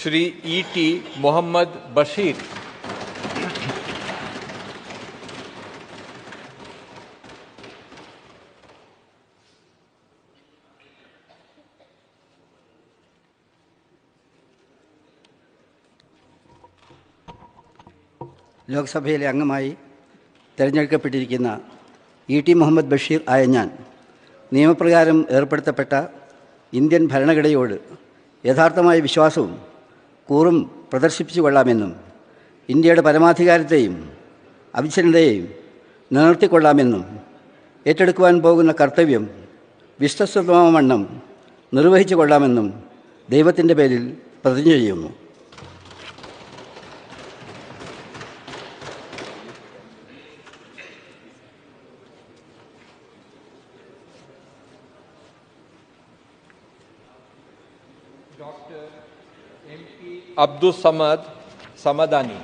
Shri E T Muhammad Basheer. ലോക്സഭയിലെ അംഗമായി തിരഞ്ഞെടുക്കപ്പെട്ടിരിക്കുന്ന ഇ ടി മുഹമ്മദ് ബഷീർ ആയ ഞാൻ നിയമപ്രകാരം ഏർപ്പെടുത്തപ്പെട്ട ഇന്ത്യൻ ഭരണഘടനയോട് യഥാർത്ഥമായ വിശ്വാസവും കൂറും പ്രദർശിപ്പിച്ചു കൊള്ളാമെന്നും ഇന്ത്യയുടെ പരമാധികാരത്തെയും അവിച്ഛിന്നതയെയും നിലനിർത്തിക്കൊള്ളാമെന്നും ഏറ്റെടുക്കുവാൻ പോകുന്ന കർത്തവ്യം വിശ്വസ്തമാവണ്ണം നിർവഹിച്ചു കൊള്ളാമെന്നും ദൈവത്തിന്റെ പേരിൽ പ്രതിജ്ഞ ചെയ്യുന്നു. अब्दुल समद समदानी